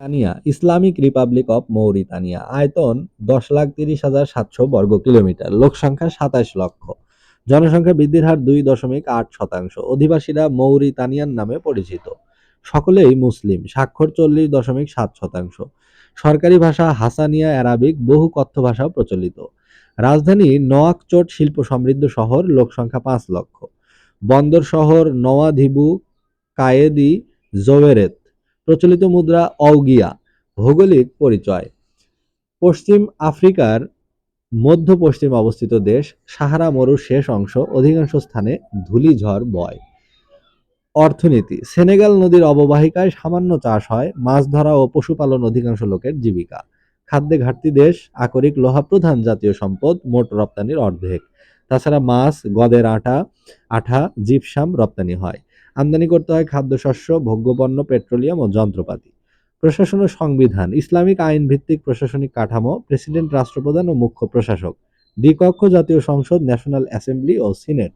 Tania, Islamic republic of Mauritania, আয়তন দশ লাখ তিরিশ হাজার সাতশো বর্গ কিলোমিটার, লোক সংখ্যা সাতাশ লক্ষ। জনসংখ্যা বৃদ্ধির হার দুই দশমিক আট শতাংশ। অধিবাসীরা মৌরিতানিয়ান নামে পরিচিত। সকলেই মুসলিম, স্বাক্ষর চল্লিশ দশমিক সাত শতাংশ। সরকারি ভাষা হাসানিয়া অ্যারাবিক, বহু কথ্য ভাষা প্রচলিত। রাজধানী নোয়াকচোট শিল্প সমৃদ্ধ শহর, লোক সংখ্যা পাঁচ লক্ষ। বন্দর শহর নওয়াধিবু, কায়েদি জোবেরেত প্রচলিত মুদ্রা অউগিয়া ভৌগোলিক পরিচয়। পশ্চিম আফ্রিকার মধ্য পশ্চিম অবস্থিত দেশ, সাহারা মরুর শেষ অংশ, অধিকাংশ স্থানে ধূলিঝড় বয়। অর্থনীতি, সেনেগাল নদীর অববাহিকায় সামান্য চাষ হয়, মাছ ধরা ও পশুপালন অধিকাংশ লোকের জীবিকা। খাদ্যে ঘাটতি দেশ, আকরিক লোহা প্রধান জাতীয় সম্পদ, মোট রপ্তানির অর্ধেক। তাছাড়া মাছ, গদের আটা, আঠা, জিপসাম রপ্তানি হয়। আমদানি করতে হয় খাদ্যশস্য, ভোগ্যপণ্য, পেট্রোলিয়াম ও যন্ত্রপাতি। প্রশাসন ও সংবিধান, ইসলামিক আইন ভিত্তিক প্রশাসনিক কাঠামো, প্রেসিডেন্ট, রাষ্ট্রপ্রধান ও মুখ্য প্রশাসক, দ্বিকক্ষ জাতীয় সংসদ, ন্যাশনাল অ্যাসেম্বলি ও সিনেট।